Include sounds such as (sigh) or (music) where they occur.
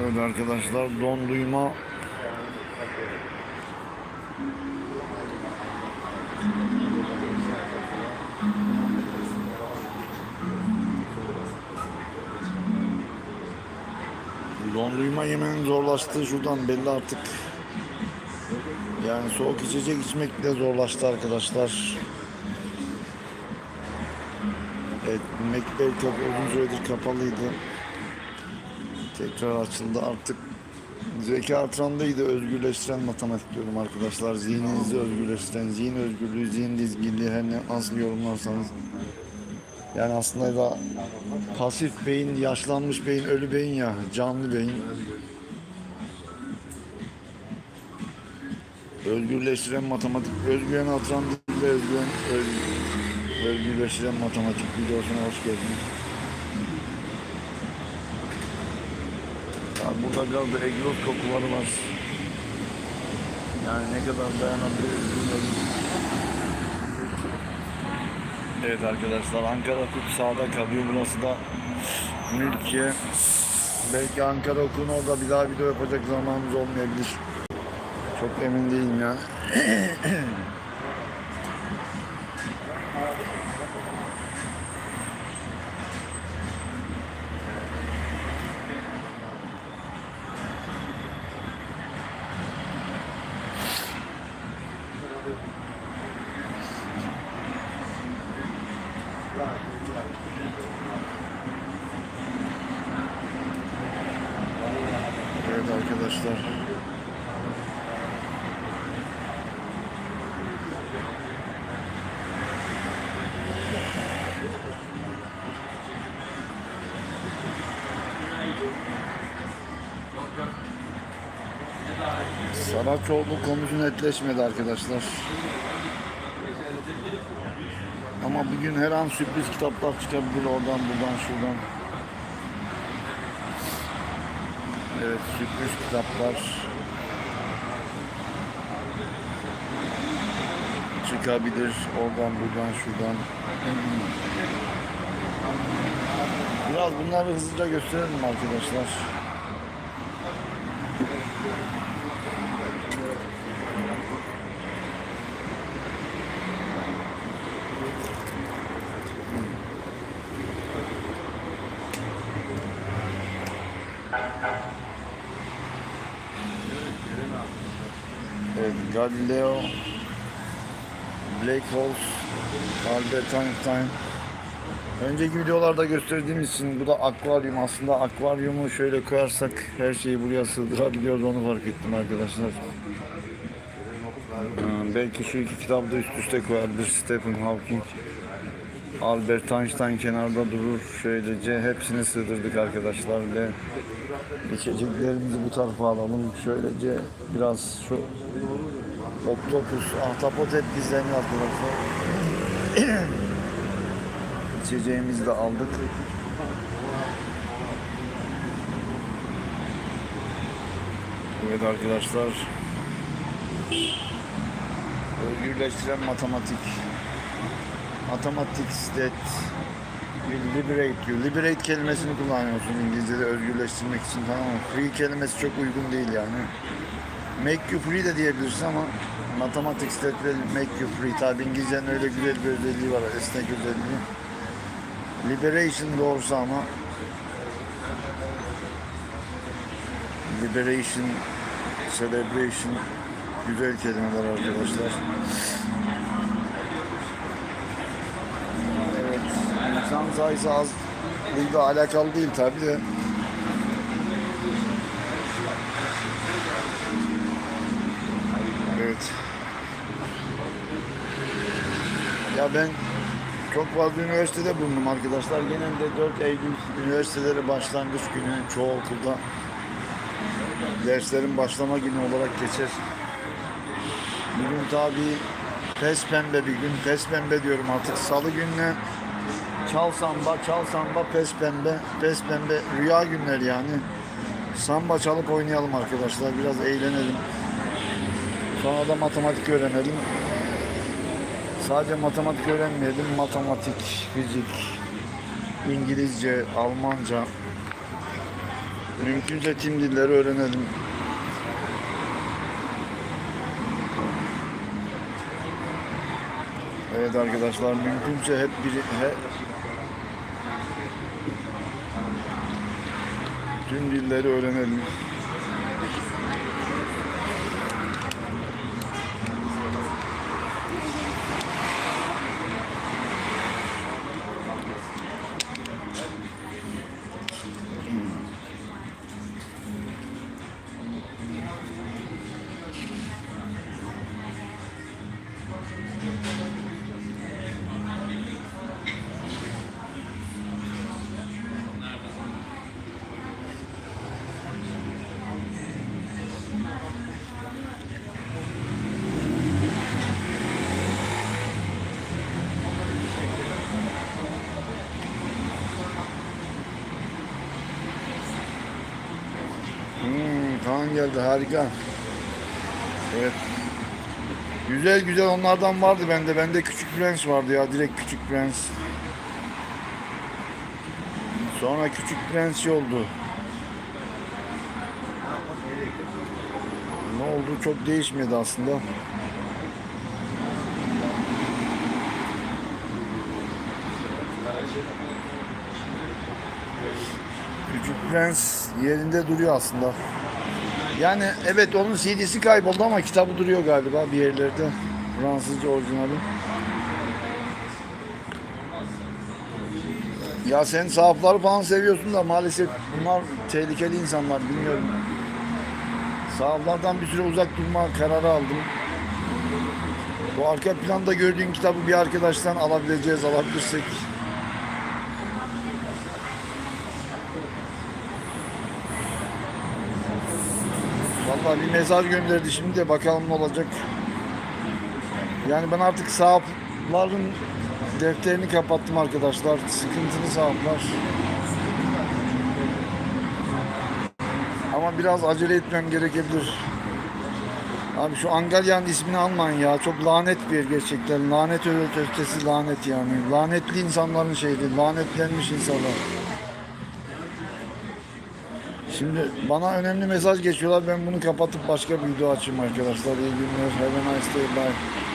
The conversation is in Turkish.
Evet arkadaşlar don duyma Don duyma yemenin zorlaştığı şuradan belli artık. Yani soğuk içecek içmek bile zorlaştı arkadaşlar. Evet, Macbeth çok uzun süredir kapalıydı. Tekrar açıldı artık. Zeka artırandaydı özgürleştiren matematik diyorum arkadaşlar. Zihninizi özgürleştiren, zihin özgürlüğü, zihin dizginliği her ne nasıl yorumlarsanız. Yani aslında da pasif beyin, yaşlanmış beyin, ölü beyin ya, canlı beyin. Özgürleştiren matematik, özgüven artıran dil ve özgüven, öz, özgürleştiren matematik videosuna hoş geldiniz. Ya burada biraz da egzoz kokuları var. Yani ne kadar dayanabiliriz bilmiyorum. Evet arkadaşlar Ankara Hukuk sağda kalıyor. Burası da Mülkiye. Belki Ankara Hukuk'un orada bir daha video yapacak zamanımız olmayabilir. Çok emin değilim ya. (clears throat) Evet arkadaşlar. Saraçoğlu konusu netleşmedi arkadaşlar. Ama bugün her an sürpriz kitaplar çıkabilir oradan buradan şuradan. Evet sürpriz kitaplar çıkabilir oradan buradan şuradan. Biraz bunları hızlıca gösterelim arkadaşlar. Evet, Galileo, Black Holes, Albert Einstein. Önceki videolarda gösterdiğimiz için bu da akvaryum. Aslında akvaryumu şöyle koyarsak her şeyi buraya sığdırabiliyoruz onu fark ettim arkadaşlar. Ee, belki şu iki kitabı da üst üste koyabilir Stephen Hawking. Albert Einstein kenarda durur. Şöylece hepsini sığdırdık arkadaşlar ve içeceklerimizi bu tarafa alalım. Şöylece biraz şu Oktopus, ahtapot hep gizleniyor arkadaşlar. (coughs) İçeceğimizi de aldık. Evet arkadaşlar. Özgürleştiren matematik. Mathematics that will liberate you. Liberate kelimesini kullanıyorsun İngilizce'de özgürleştirmek için tamam mı? Free kelimesi çok uygun değil yani. Make you free de diyebilirsin ama Mathematics that will make you free. Tabi İngilizcenin öyle güzel bir özelliği var, esnek özelliği. Liberation doğrusu ama Liberation, Celebration güzel kelimeler arkadaşlar. Evet, insan sayısı az buyla alakalı değil tabi de. Evet. Ya ben çok fazla üniversitede bulundum arkadaşlar. Genelde 4 Eylül üniversiteleri başlangıç günü çoğu okulda derslerin başlama günü olarak geçer. Bugün tabi pes pembe bir gün. Pes pembe diyorum artık. Salı gününe çal samba, çal samba, pes pembe. Pes pembe rüya günleri yani. Samba çalıp oynayalım arkadaşlar. Biraz eğlenelim. Sonra da matematik öğrenelim. Sadece matematik öğrenmeyelim. Matematik, fizik, İngilizce, Almanca, Mümkünse tüm dilleri öğrenelim. Evet arkadaşlar mümkünse hep bir he, tüm dilleri öğrenelim. Hmm, Kaan geldi harika. Evet. Güzel güzel onlardan vardı bende. Bende Küçük Prens vardı ya direkt Küçük Prens. Sonra Küçük Prens oldu. Ne oldu çok değişmedi aslında. Küçük Prens yerinde duruyor aslında. Yani evet onun CD'si kayboldu ama kitabı duruyor galiba bir yerlerde. Fransızca orijinali. Ya sen sahafları falan seviyorsun da maalesef bunlar tehlikeli insanlar bilmiyorum. Sahaflardan bir süre uzak durma kararı aldım. Bu arka planda gördüğün kitabı bir arkadaştan alabileceğiz, alabilirsek. Vallahi bir mesaj gönderdi şimdi de bakalım ne olacak. Yani ben artık sahapların defterini kapattım arkadaşlar. Sıkıntılı sahaplar. Ama biraz acele etmem gerekebilir. Abi şu Angalya'nın ismini almayın ya. Çok lanet bir yer gerçekten. Lanet ötesi lanet yani. Lanetli insanların şeydi. Lanetlenmiş insanlar. Şimdi bana önemli mesaj geçiyorlar. Ben bunu kapatıp başka bir video açayım arkadaşlar. İyi günler. Have a nice day. Bye.